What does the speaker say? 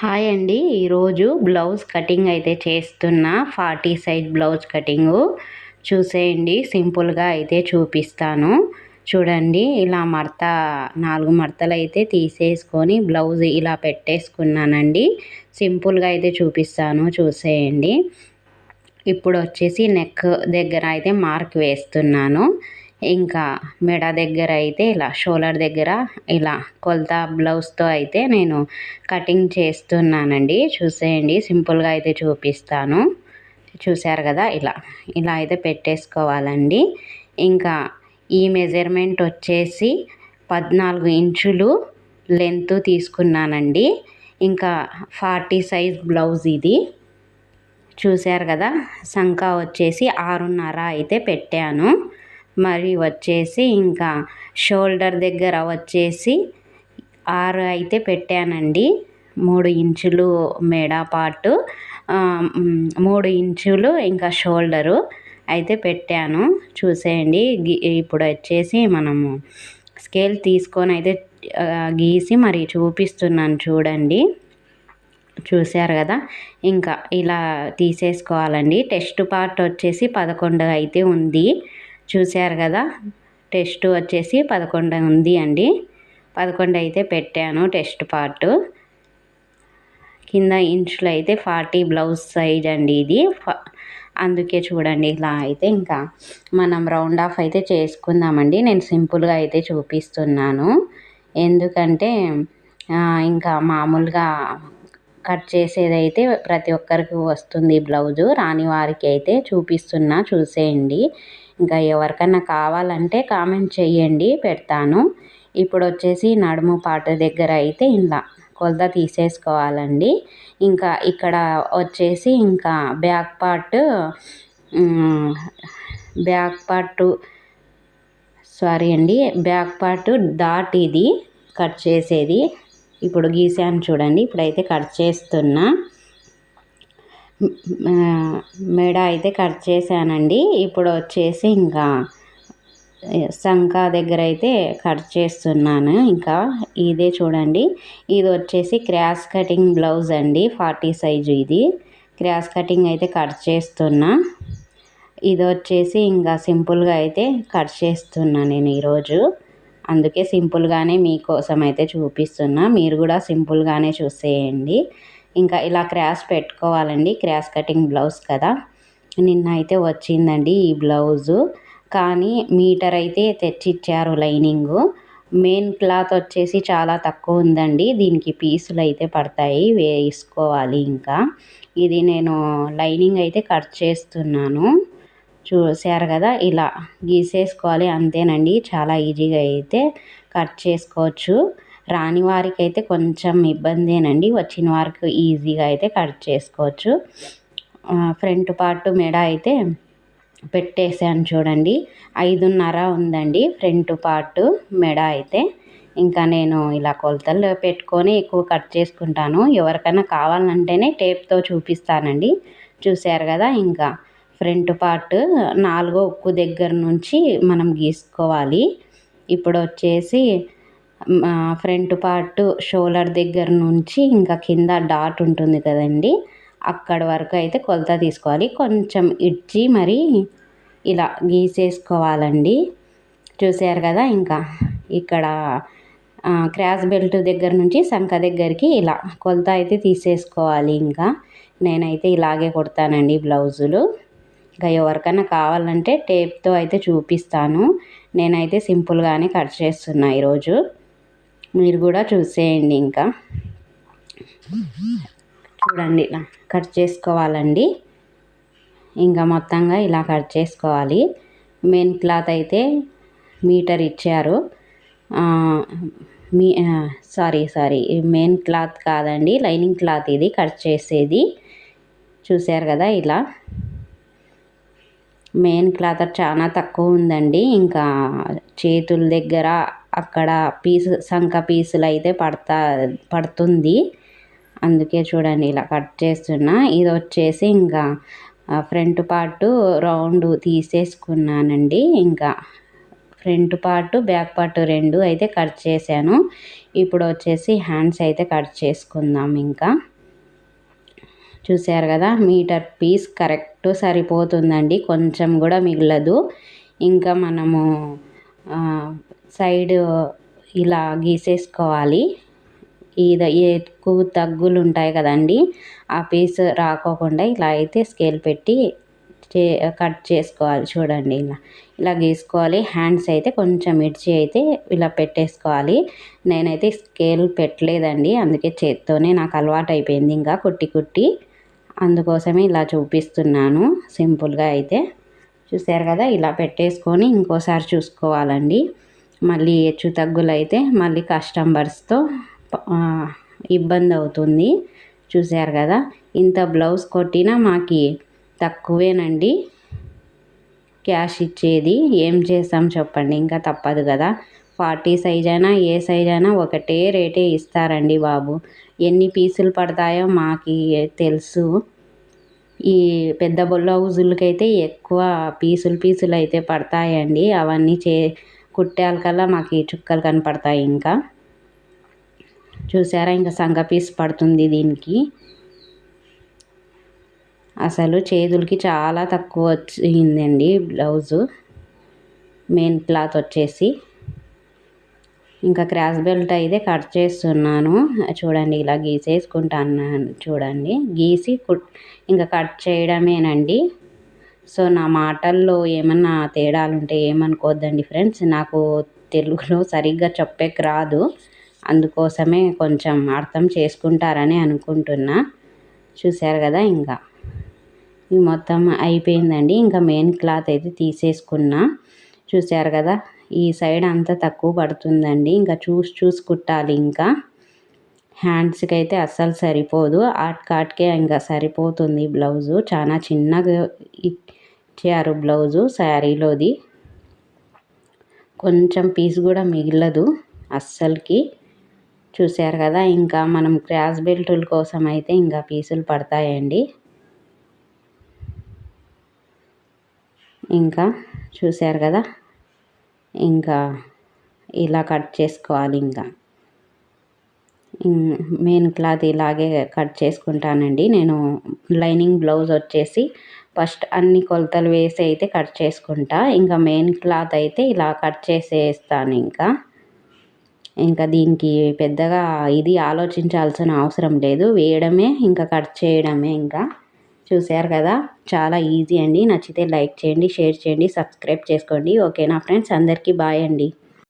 Hi అండి. ఈరోజు blouse cutting అయితే చేస్తున్నా. Forty size blouse cutting. చూసేయండి సింపుల్గా అయితే చూపిస్తాను. చూడండి ఇలా మడత నాలుగు మడతలు అయితే తీసేసుకొని బ్లౌజ్ ఇలా పెట్టేసుకున్నానండి. సింపుల్గా అయితే చూపిస్తాను. చూసేయండి. ఇప్పుడు వచ్చేసి నెక్ దగ్గర అయితే మార్క్ వేస్తున్నాను. ఇంకా మెడ దగ్గర అయితే ఇలా షోల్డర్ దగ్గర ఇలా కొలత బ్లౌజ్తో అయితే నేను కటింగ్ చేస్తున్నానండి. చూసేయండి సింపుల్గా అయితే చూపిస్తాను. చూశారు కదా ఇలా ఇలా అయితే పెట్టేసుకోవాలండి. ఇంకా ఈ మెజర్మెంట్ వచ్చేసి పద్నాలుగు ఇంచులు లెంత్ తీసుకున్నానండి. ఇంకా ఫార్టీ సైజ్ బ్లౌజ్ ఇది. చూశారు కదా సంఖ వచ్చేసి ఆరున్నర అయితే పెట్టాను. మరి వచ్చేసి ఇంకా షోల్డర్ దగ్గర వచ్చేసి ఆరు అయితే పెట్టానండి. మూడు ఇంచులు మెడ పార్టు మూడు ఇంచులు ఇంకా షోల్డరు అయితే పెట్టాను. చూసేయండి. ఇప్పుడు వచ్చేసి మనము స్కేల్ తీసుకొని అయితే గీసి మరి చూపిస్తున్నాను చూడండి. చూశారు కదా? ఇంకా ఇలా తీసేసుకోవాలండి. టెస్ట్ పార్ట్ వచ్చేసి పదకొండు అయితే ఉంది. చూశారు కదా? టెస్ట్ వచ్చేసి పదకొండు ఉంది అండి. పదకొండు అయితే పెట్టాను టెస్ట్ పార్ట్. కింద ఇంచులు అయితే ఫార్టీ బ్లౌజ్ సైజ్ అండి ఇది. అందుకే చూడండి ఇలా అయితే ఇంకా మనం రౌండ్ ఆఫ్ అయితే చేసుకుందామండి. నేను సింపుల్గా అయితే చూపిస్తున్నాను. ఎందుకంటే ఇంకా మామూలుగా కట్ చేసేదైతే ప్రతి ఒక్కరికి వస్తుంది బ్లౌజు. రాని వారికి అయితే చూపిస్తున్నా చూసేయండి. ఇంకా ఎవరికన్నా కావాలంటే కామెంట్ చేయండి పెడతాను. ఇప్పుడు వచ్చేసి నడుము పాట దగ్గర అయితే ఇలా కొలత తీసేసుకోవాలండి. ఇంకా ఇక్కడ వచ్చేసి ఇంకా back part back part sorry అండి బ్యాక్ పార్ట్ డాట్ ఇది కట్ చేసేది. ఇప్పుడు గీసాను చూడండి ఇప్పుడైతే కట్ చేస్తున్నా. మెడ అయితే కట్ చేశానండి. ఇప్పుడు వచ్చేసి ఇంకా శంఖా దగ్గర అయితే కట్ చేస్తున్నాను. ఇంకా ఇదే చూడండి. ఇది వచ్చేసి క్రాస్ కటింగ్ బ్లౌజ్ అండి. ఫార్టీ సైజు ఇది. క్రాస్ కటింగ్ అయితే కట్ చేస్తున్నా. ఇది వచ్చేసి ఇంకా సింపుల్గా అయితే కట్ చేస్తున్నా నేను ఈరోజు. అందుకే సింపుల్గానే మీకోసం అయితే చూపిస్తున్నా. మీరు కూడా సింపుల్గానే చూసేయండి. ఇంకా ఇలా క్రాస్ పెట్టుకోవాలండి. క్రాస్ కటింగ్ బ్లౌజ్ కదా. నిన్న అయితే వచ్చిందండి ఈ బ్లౌజు. కానీ మీటర్ అయితే తెచ్చిచ్చారు లైనింగు. మెయిన్ క్లాత్ వచ్చేసి చాలా తక్కువ ఉందండి. దీనికి పీసులు అయితే పడతాయి. వేసుకోవాలి ఇంకా. ఇది నేను లైనింగ్ అయితే కట్ చేస్తున్నాను. చూశారు కదా ఇలా గీసేసుకోవాలి అంతేనండి. చాలా ఈజీగా అయితే కట్ చేసుకోవచ్చు. రాని వారికి అయితే కొంచెం ఇబ్బందేనండి. వచ్చిన వారికి ఈజీగా అయితే కట్ చేసుకోవచ్చు. ఫ్రంట్ పార్ట్ మెడ అయితే పెట్టేసాను చూడండి. ఐదున్నర ఉందండి ఫ్రంట్ పార్ట్ మెడ అయితే. ఇంకా నేను ఇలా కొలతలు పెట్టుకొని ఎక్కువ కట్ చేసుకుంటాను. ఎవరికైనా కావాలంటేనే టేప్తో చూపిస్తానండి. చూశారు కదా ఇంకా ఫ్రంట్ పార్ట్ నాలుగో ఉక్కు దగ్గర నుంచి మనం గీసుకోవాలి. ఇప్పుడు వచ్చేసి ఫ్రంట్ పార్ట్ షోల్డర్ దగ్గర నుంచి ఇంకా కింద డాట్ ఉంటుంది కదండి. అక్కడ వరకు అయితే కొలత తీసుకోవాలి. కొంచెం ఇడ్చి మరి ఇలా గీసేసుకోవాలండి. చూసారు కదా ఇంకా ఇక్కడ క్రాస్ బెల్ట్ దగ్గర నుంచి సంఖ దగ్గరికి ఇలా కొలత అయితే తీసేసుకోవాలి ఇంకా. నేనైతే ఇలాగే కుడతానండి బ్లౌజులు. ఇంకా ఎవరికైనా కావాలంటే టేప్తో అయితే చూపిస్తాను. నేనైతే సింపుల్గానే కట్ చేస్తున్నా ఈరోజు. మీరు కూడా చూసేయండి ఇంకా. చూడండి ఇలా కట్ చేసుకోవాలండి. ఇంకా మొత్తంగా ఇలా కట్ చేసుకోవాలి. మెయిన్ క్లాత్ అయితే మీటర్ ఇచ్చారు. మీ సారీ సారీ మెయిన్ క్లాత్ కాదండి లైనింగ్ క్లాత్ ఇది కట్ చేసేది. చూసారు కదా ఇలా. మెయిన్ క్లాత్ చాలా తక్కువ ఉందండి. ఇంకా చేతుల దగ్గర అక్కడ పీసు సంఖ పీసులు అయితే పడతా పడుతుంది. అందుకే చూడండి ఇలా కట్ చేస్తున్నా. ఇది వచ్చేసి ఇంకా ఫ్రంట్ పార్ట్ రౌండ్ తీసేసుకున్నానండి. ఇంకా ఫ్రంట్ పార్ట్ బ్యాక్ పార్ట్ రెండు అయితే కట్ చేశాను. ఇప్పుడు వచ్చేసి హ్యాండ్స్ అయితే కట్ చేసుకుందాం ఇంకా. చూసారు కదా మీటర్ పీస్ కరెక్ట్ సరిపోతుందండి. కొంచెం కూడా మిగలదు. ఇంకా మనము సైడ్ ఇలా గీసేసుకోవాలి. ఇది ఎక్కువ తగ్గులు ఉంటాయి కదండి ఆ పీస్ రాకోకుండా ఇలా అయితే స్కేల్ పెట్టి చే కట్ చేసుకోవాలి చూడండి ఇలా. ఇలా గీసుకోవాలి. హ్యాండ్స్ అయితే కొంచెం మిర్చి అయితే ఇలా పెట్టేసుకోవాలి. నేనైతే స్కేల్ పెట్టలేదండి అందుకే చేత్తోనే నాకు అలవాటు అయిపోయింది ఇంకా కుట్టి కుట్టి. అందుకోసమే ఇలా చూపిస్తున్నాను సింపుల్గా అయితే. చూసారు కదా ఇలా పెట్టేసుకొని ఇంకోసారి చూసుకోవాలండి. మళ్ళీ హెచ్చు తగ్గులైతే మళ్ళీ కస్టమర్స్తో ఇబ్బంది అవుతుంది. చూసారు కదా ఇంత బ్లౌజ్ కొట్టినా మాకు తక్కువేనండి. క్యాష్ ఇచ్చేది ఏం చేస్తాం చెప్పండి ఇంకా తప్పదు కదా. ఫార్టీ సైజ్ అయినా ఏ సైజ్ అయినా ఒకటే రేటే ఇస్తారండి బాబు. ఎన్ని పీసులు పడతాయో మాకు తెలుసు. ఈ పెద్ద బ్లౌజులకైతే ఎక్కువ పీసులు పీసులు అయితే పడతాయండి. అవన్నీ చే కుట్టాలకల్లా మాకు ఈ చుక్కలు కనపడతాయి ఇంకా. చూసారా? ఇంకా సంగ పీస్ పడుతుంది దీనికి. అసలు చేతులకి చాలా తక్కువ వచ్చిందండి బ్లౌజు. మెయిన్ క్లాత్ వచ్చేసి. ఇంకా క్రాస్ బెల్ట్ అయితే కట్ చేస్తున్నాను. చూడండి ఇలా గీసేసుకుంటాను చూడండి గీసి కుట్ ఇంకా కట్ చేయడమేనండి. సో నా మాటల్లో ఏమన్నా తేడాలు ఉంటే ఏమనుకోవద్దండి ఫ్రెండ్స్. నాకు తెలుగులో సరిగ్గా చెప్పేకి రాదు. అందుకోసమే కొంచెం అర్థం చేసుకుంటారని అనుకుంటున్నా. చూశారు కదా ఇంకా. మొత్తం అయిపోయిందండి. ఇంకా మెయిన్ క్లాత్ అయితే తీసేసుకున్నా. చూశారు కదా? ఈ సైడ్ అంతా తక్కువ పడుతుందండి. ఇంకా చూసి చూసి కుట్టాలి ఇంకా. హ్యాండ్స్కి అయితే అస్సలు సరిపోదు. ఆట్ కాట్కే ఇంకా సరిపోతుంది బ్లౌజు. చాలా చిన్నగా ఇచ్చారు బ్లౌజు శారీలోది. కొంచెం పీస్ కూడా మిగిలదు అస్సలకి. చూశారు కదా ఇంకా మనం క్రాస్ బెల్టుల కోసం అయితే ఇంకా పీసులు పడతాయండి. ఇంకా చూశారు కదా ఇంకా ఇలా కట్ చేసుకోవాలి ఇంకా. మెయిన్ క్లాత్ ఇలాగే కట్ చేసుకుంటానండి. నేను లైనింగ్ బ్లౌజ్ వచ్చేసి ఫస్ట్ అన్ని కొలతలు వేసి అయితే కట్ చేసుకుంటా. ఇంకా మెయిన్ క్లాత్ అయితే ఇలా కట్ చేసేస్తాను ఇంకా. ఇంకా దీనికి పెద్దగా ఇది ఆలోచించాల్సిన అవసరం లేదు. వేయడమే ఇంకా కట్ చేయడమే ఇంకా. చూశారు కదా? చాలా ఈజీ అండి. నచ్చితే లైక్ చేయండి షేర్ చేయండి సబ్స్క్రైబ్ చేసుకోండి. ఓకేనా ఫ్రెండ్స్? అందరికీ బాయ్ అండి.